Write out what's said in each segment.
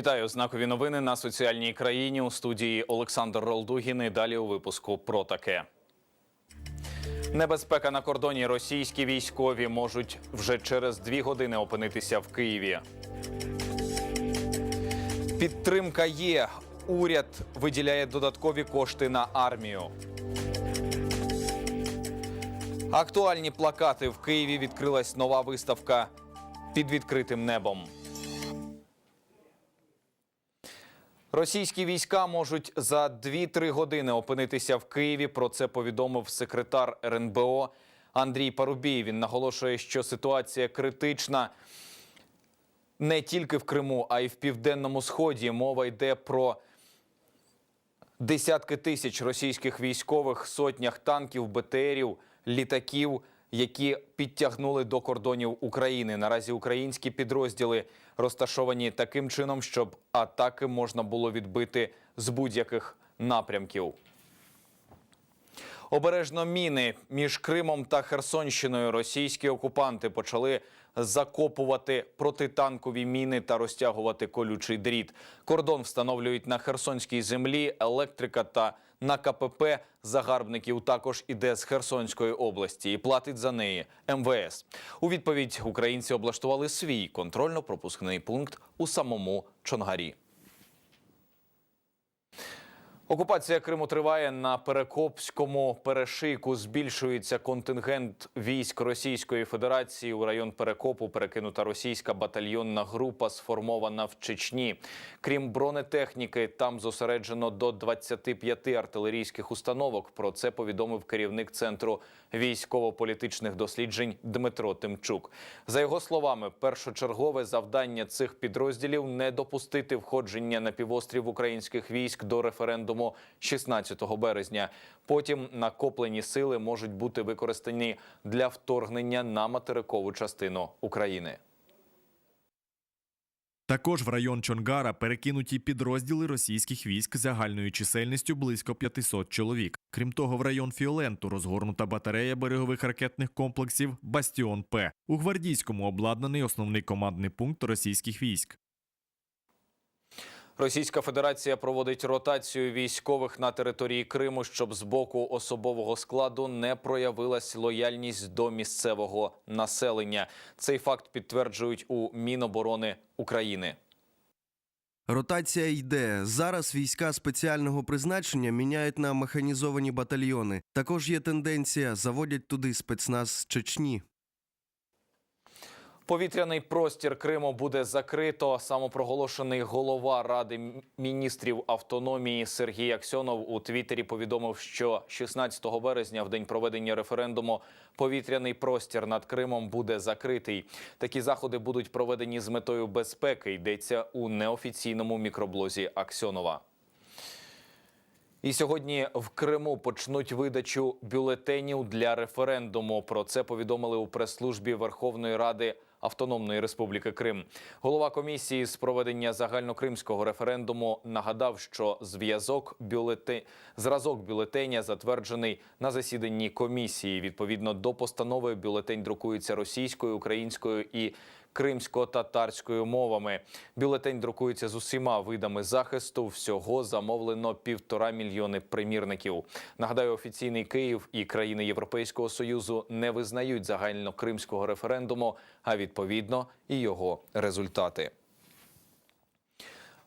Вітаю знакові новини на соціальній країні у студії Олександр Ролдугін. І Далі у випуску про таке. Небезпека на кордоні. Російські військові можуть вже через дві години опинитися в Києві. Підтримка є. Уряд виділяє додаткові кошти на армію. Актуальні плакати в Києві відкрилась нова виставка під відкритим небом. Російські війська можуть за 2-3 години опинитися в Києві. Про це повідомив секретар РНБО Андрій Парубій. Він наголошує, що ситуація критична не тільки в Криму, а й в південному сході. Мова йде про десятки тисяч російських військових, сотнях танків, БТРів, літаків, які підтягнули до кордонів України. Наразі українські підрозділи розташовані таким чином, щоб атаки можна було відбити з будь-яких напрямків. Обережно міни між Кримом та Херсонщиною російські окупанти почали закопувати протитанкові міни та розтягувати колючий дріт. Кордон встановлюють на херсонській землі. Електрика та на КПП загарбників також іде з Херсонської області і платить за неї МВС. У відповідь українці облаштували свій контрольно-пропускний пункт у самому Чонгарі. Окупація Криму триває на Перекопському перешийку. Збільшується контингент військ Російської Федерації. У район Перекопу перекинута російська батальйонна група, сформована в Чечні. Крім бронетехніки, там зосереджено до 25 артилерійських установок. Про це повідомив керівник центру військово-політичних досліджень Дмитро Тимчук. За його словами, першочергове завдання цих підрозділів не допустити входження на півострів українських військ до референдуму 16 березня. Потім накоплені сили можуть бути використані для вторгнення на материкову частину України. Також в район Чонгара перекинуті підрозділи російських військ загальною чисельністю близько 500 чоловік. Крім того, в район Фіоленту розгорнута батарея берегових ракетних комплексів Бастіон П. У гвардійському обладнаний основний командний пункт російських військ. Російська Федерація проводить ротацію військових на території Криму, щоб з боку особового складу не проявилась лояльність до місцевого населення. Цей факт підтверджують у Міноборони України. Ротація йде. Зараз війська спеціального призначення міняють на механізовані батальйони. Також є тенденція заводять туди спецназ з Чечні. Повітряний простір Криму буде закрито. Самопроголошений голова Ради міністрів автономії Сергій Аксьонов у Твіттері повідомив, що 16 березня, в день проведення референдуму, повітряний простір над Кримом буде закритий. Такі заходи будуть проведені з метою безпеки. Йдеться у неофіційному мікроблозі Аксьонова. І сьогодні в Криму почнуть видачу бюлетенів для референдуму. Про це повідомили у прес-службі Верховної Ради Автономної Республіки Крим. Голова комісії з проведення загальнокримського референдуму нагадав, що зв'язок бюлети... зразок бюлетеня затверджений на засіданні комісії. Відповідно до постанови, бюлетень друкується російською, українською і кримсько-татарською мовами. Бюлетень друкується з усіма видами захисту. Всього замовлено півтора мільйони примірників. Нагадаю, офіційний Київ і країни Європейського союзу не визнають загальнокримського референдуму, а відповідно і його результати.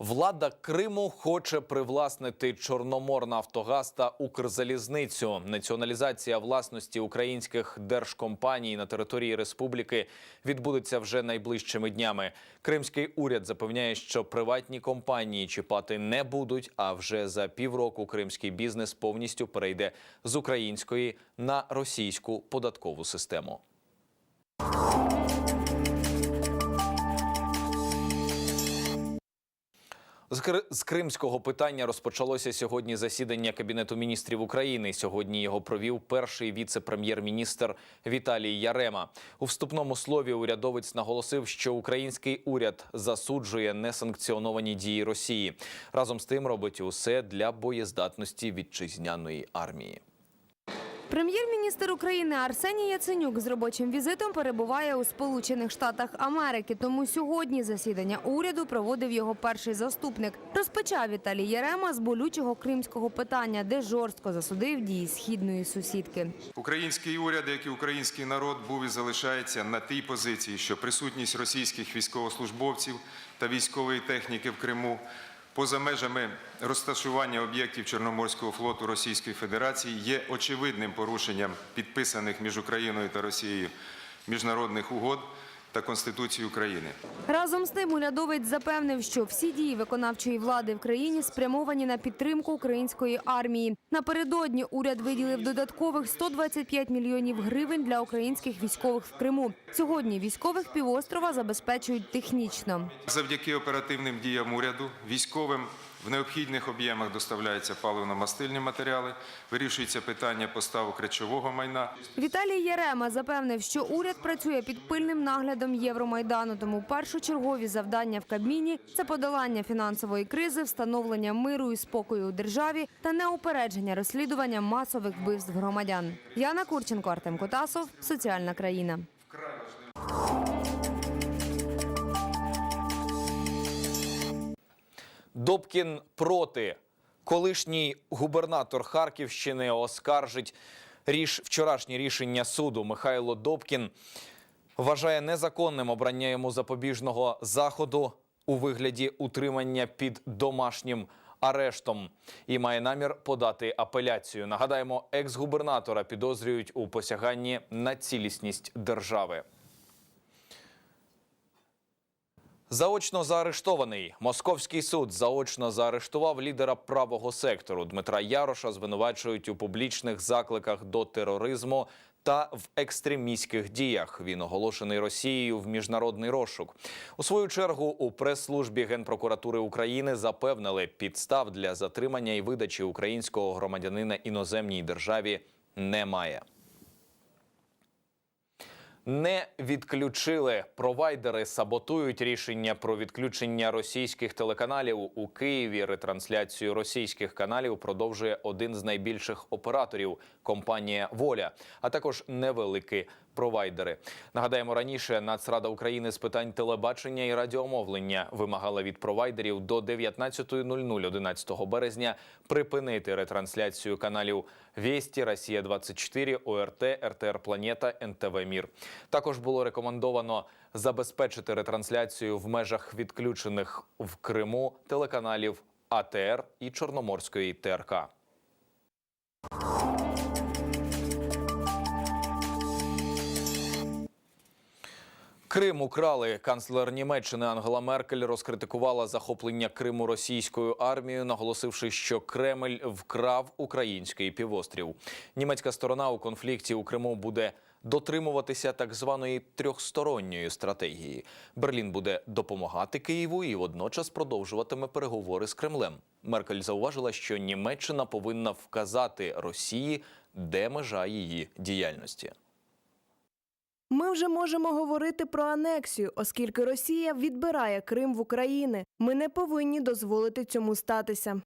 Влада Криму хоче привласнити Чорноморнафтогаз та Укрзалізницю. Націоналізація власності українських держкомпаній на території республіки відбудеться вже найближчими днями. Кримський уряд запевняє, що приватні компанії чіпати не будуть. А вже за півроку кримський бізнес повністю перейде з української на російську податкову систему. З Кри- кримського питання розпочалося сьогодні засідання Кабінету міністрів України. Сьогодні його провів перший віце-прем'єр-міністр Віталій Ярема. У вступному слові урядовець наголосив, що український уряд засуджує несанкціоновані дії Росії. Разом з тим робить усе для боєздатності вітчизняної армії. Прем'єр-міністр України Арсеній Яценюк з робочим візитом перебуває у Сполучених Штатах Америки. Тому сьогодні засідання уряду проводив його перший заступник. Розпочав Віталій Єрема з болючого кримського питання, де жорстко засудив дії східної сусідки. Український уряд, як і український народ, був і залишається на тій позиції, що присутність російських військовослужбовців та військової техніки в Криму поза межами розташування об'єктів Чорноморського флоту Російської Федерації є очевидним порушенням підписаних між Україною та Росією міжнародних угод та Конституції України. Разом з тим урядовець запевнив, що всі дії виконавчої влади в країні спрямовані на підтримку української армії. Напередодні уряд виділив додаткових 125 мільйонів гривень для українських військових в Криму. Сьогодні військових півострова забезпечують технічно. Завдяки оперативним діям уряду військовим в необхідних об'ємах доставляються паливно-мастильні матеріали, вирішується питання поставок речового майна. Віталій Ярема запевнив, що уряд працює під пильним наглядом Євромайдану. Тому першочергові завдання в Кабміні це подолання фінансової кризи, встановлення миру і спокою у державі та неупередження розслідування масових вбивств громадян. Яна Курченко, Артем Котасов, соціальна країна. Добкін проти. Колишній губернатор Харківщини оскаржить ріш... вчорашнє рішення суду. Михайло Добкін вважає незаконним обрання йому запобіжного заходу у вигляді утримання під домашнім арештом і має намір подати апеляцію. Нагадаємо, екс-губернатора підозрюють у посяганні на цілісність держави. Заочно заарештований московський суд заочно заарештував лідера правого сектору Дмитра Яроша. Звинувачують у публічних закликах до тероризму та в екстремістських діях. Він оголошений Росією в міжнародний розшук. У свою чергу у прес-службі генпрокуратури України запевнили, підстав для затримання і видачі українського громадянина іноземній державі немає. Не відключили провайдери, саботують рішення про відключення російських телеканалів у Києві. Ретрансляцію російських каналів продовжує один з найбільших операторів компанія Воля, а також невеликі провайдери. Нагадаємо, раніше Нацрада України з питань телебачення і радіомовлення вимагала від провайдерів до 19.00 11 березня припинити ретрансляцію каналів Вєсті, Росія 24 ОРТ, РТР Планета, НТВ Мір. Також було рекомендовано забезпечити ретрансляцію в межах відключених в Криму телеканалів АТР і Чорноморської ТРК. Крим украли. Канцлер Німеччини Ангела Меркель розкритикувала захоплення Криму російською армією, наголосивши, що Кремль вкрав український півострів. Німецька сторона у конфлікті у Криму буде дотримуватися так званої трьохсторонньої стратегії. Берлін буде допомагати Києву і водночас продовжуватиме переговори з Кремлем. Меркель зауважила, що Німеччина повинна вказати Росії, де межа її діяльності. Ми вже можемо говорити про анексію, оскільки Росія відбирає Крим в України. Ми не повинні дозволити цьому статися.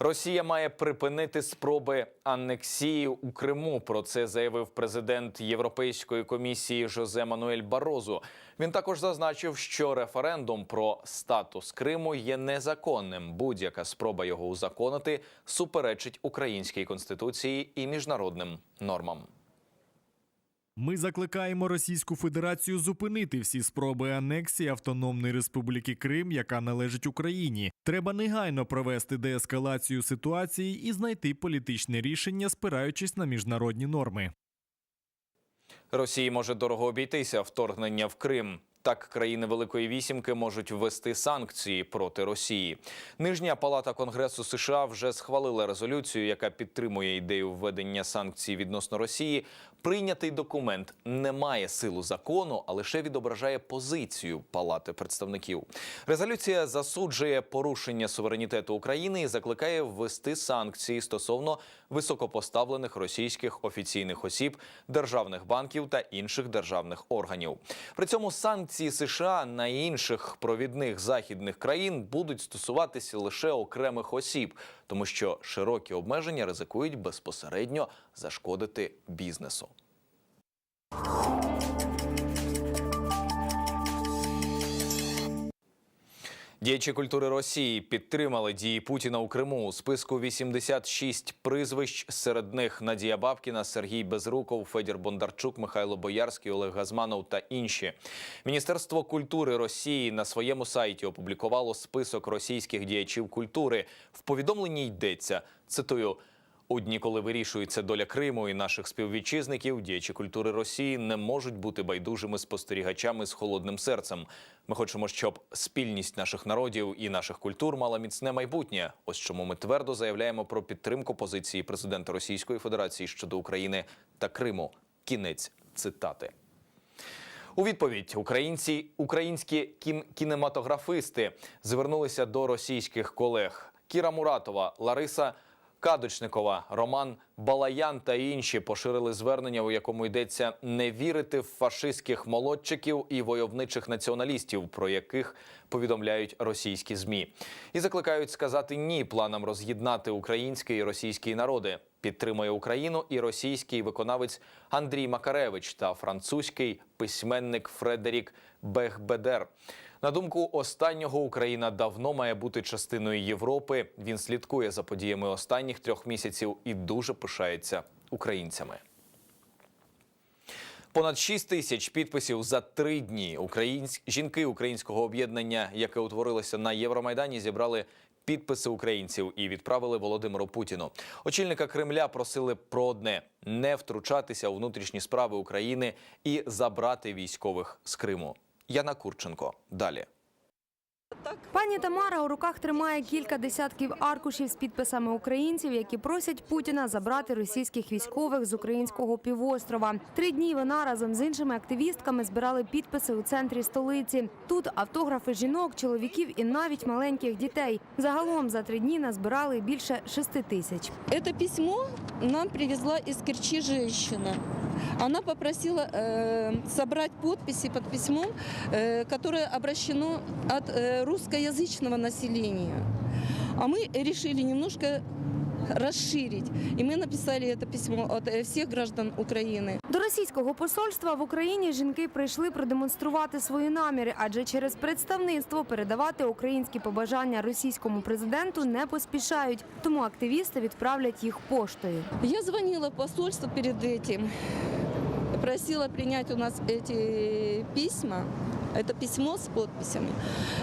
Росія має припинити спроби анексії у Криму. Про це заявив президент Європейської комісії Жозе Мануель Барозу. Він також зазначив, що референдум про статус Криму є незаконним. Будь-яка спроба його узаконити суперечить українській конституції і міжнародним нормам. Ми закликаємо Російську Федерацію зупинити всі спроби анексії Автономної Республіки Крим, яка належить Україні. Треба негайно провести деескалацію ситуації і знайти політичне рішення, спираючись на міжнародні норми. Росії може дорого обійтися вторгнення в Крим. Так, країни Великої Вісімки можуть ввести санкції проти Росії. Нижня палата Конгресу США вже схвалила резолюцію, яка підтримує ідею введення санкцій відносно Росії. Прийнятий документ не має силу закону, а лише відображає позицію Палати представників. Резолюція засуджує порушення суверенітету України і закликає ввести санкції стосовно високопоставлених російських офіційних осіб, державних банків та інших державних органів. При цьому санкції США на інших провідних західних країн будуть стосуватися лише окремих осіб, тому що широкі обмеження ризикують безпосередньо зашкодити бізнесу. Діячі культури Росії підтримали дії Путіна у Криму. У списку 86 призвищ. Серед них Надія Бабкіна, Сергій Безруков, Федір Бондарчук, Михайло Боярський, Олег Газманов та інші. Міністерство культури Росії на своєму сайті опублікувало список російських діячів культури. В повідомленні йдеться цитую. У дні, коли вирішується доля Криму і наших співвітчизників, діячі культури Росії не можуть бути байдужими спостерігачами з холодним серцем. Ми хочемо, щоб спільність наших народів і наших культур мала міцне майбутнє. Ось чому ми твердо заявляємо про підтримку позиції президента Російської Федерації щодо України та Криму. Кінець цитати. У відповідь українці, українські кін, кінематографисти звернулися до російських колег. Кіра Муратова, Лариса Кадочникова, Роман Балаян та інші поширили звернення, у якому йдеться не вірити в фашистських молодчиків і войовничих націоналістів, про яких повідомляють російські змі, і закликають сказати ні планам роз'єднати український і російський народи. Підтримує Україну і російський виконавець Андрій Макаревич та французький письменник Фредерік Бехбедер. На думку останнього, Україна давно має бути частиною Європи. Він слідкує за подіями останніх трьох місяців і дуже пишається українцями. Понад 6 тисяч підписів за три дні. Українсь... Жінки українського об'єднання, яке утворилося на Євромайдані, зібрали підписи українців і відправили Володимиру Путіну. Очільника Кремля просили про одне не втручатися у внутрішні справи України і забрати військових з Криму. Яна Курченко далі. Пані Тамара у руках тримає кілька десятків аркушів з підписами українців, які просять Путіна забрати російських військових з українського півострова. Три дні вона разом з іншими активістками збирали підписи у центрі столиці. Тут автографи жінок, чоловіків і навіть маленьких дітей. Загалом за три дні назбирали більше шести тисяч. Это письмо нам привезла из Керчи женщина Она попросила э, собрать подписи под письмом, э, которое обращено от э, русскоязычного населения. А мы решили немножко расширить. И мы написали это письмо от э, всех граждан Украины. До російського посольства в Україні жінки прийшли продемонструвати свої наміри, адже через представництво передавати українські побажання російському президенту не поспішають. Тому активісти відправлять їх поштою. Я звонила в посольство перед этим, просила принять у нас эти письма, это письмо с подписями.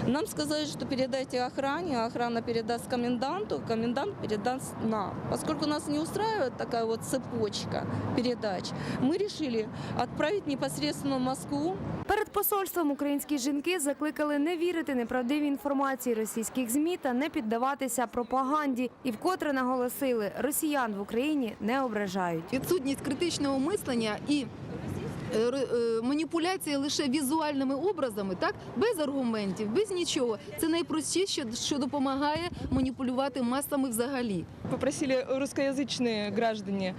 Нам сказали, что передайте охране, охрана передаст коменданту, комендант передаст нам. Поскольку нас не устраивает такая вот цепочка передач, мы решили отправить непосредственно в Москву Перед посольством українські жінки закликали не вірити неправдивій інформації російських змі та не піддаватися пропаганді. І вкотре наголосили, росіян в Україні не ображають. відсутність критичного мислення і маніпуляція лише візуальними образами, так без аргументів, без нічого. Це найпростіше, що допомагає маніпулювати масами взагалі. попросили русскоязычные граждане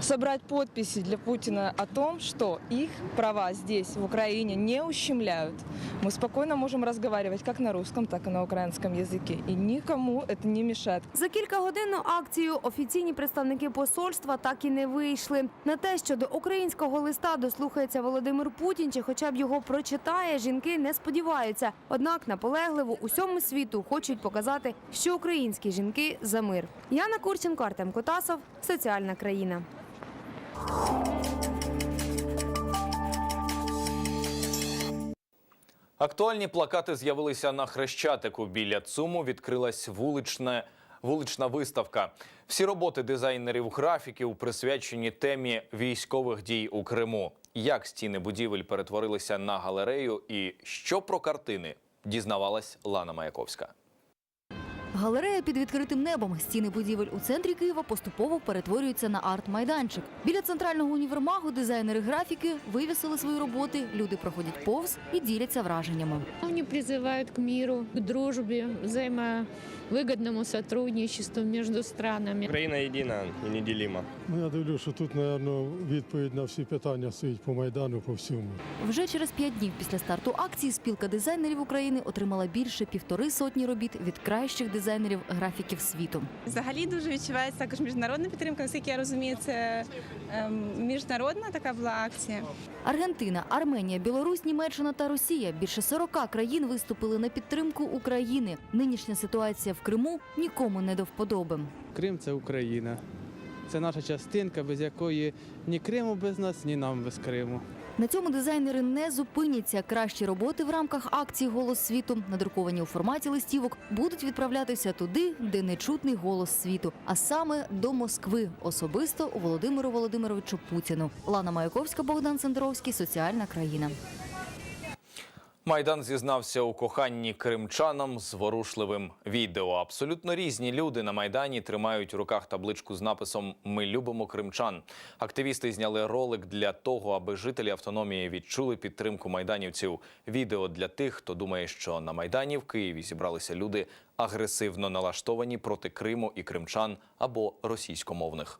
собрать подписи для Путина о том, что их права здесь, в Украине, не ущемляют. Мы спокойно можем разговаривать как на русском, так и на украинском языке. И никому это не мешает. За кількагодинну акцію офіційні представники посольства так і не вийшли. На те, що до українського листа дослухається Володимир Путін, чи хоча б його прочитає, жінки не сподіваються. Однак наполегливо усьому світу хочуть показати, що українські жінки за мир. Яна Курченко, Артем Котасов, соціальна країна. Актуальні плакати з'явилися на Хрещатику. Біля ЦУМу відкрилась вулична, вулична виставка. Всі роботи дизайнерів графіків присвячені темі військових дій у Криму. Як стіни будівель перетворилися на галерею і що про картини дізнавалась Лана Маяковська. Галерея під відкритим небом. Стіни будівель у центрі Києва поступово перетворюються на арт-майданчик. Біля центрального універмагу дизайнери графіки вивісили свої роботи. Люди проходять повз і діляться враженнями. Они призывают к миру, к дружбі, дружбе, взаимовыгодному сотрудничеству между странами. Україна єдина і неділима. Ну, я дивлюся, що тут, напевно, відповідь на всі питання стоїть по Майдану, по всьому. Вже через п'ять днів після старту акції спілка дизайнерів України отримала більше півтори сотні робіт від кращих дизайнерів графіків світу. Взагалі дуже відчувається також міжнародна підтримка, наскільки я розумію, це ем, міжнародна така була акція. Аргентина, Арменія, Білорусь, Німеччина та Росія більше 40 країн виступили на підтримку України. Нинішня ситуація в Криму нікому не до вподоби. Крим це Україна. Це наша частинка, без якої ні Криму без нас, ні нам без Криму. На цьому дизайнери не зупиняться. Кращі роботи в рамках акції Голос світу, надруковані у форматі листівок, будуть відправлятися туди, де не чутний голос світу, а саме до Москви, особисто у Володимиру Володимировичу Путіну. Лана Маяковська, Богдан Сендровський, соціальна країна. Майдан зізнався у коханні кримчанам з ворушливим відео. Абсолютно різні люди на майдані тримають у руках табличку з написом Ми любимо кримчан. Активісти зняли ролик для того, аби жителі автономії відчули підтримку майданівців. Відео для тих, хто думає, що на майдані в Києві зібралися люди агресивно налаштовані проти Криму і кримчан або російськомовних.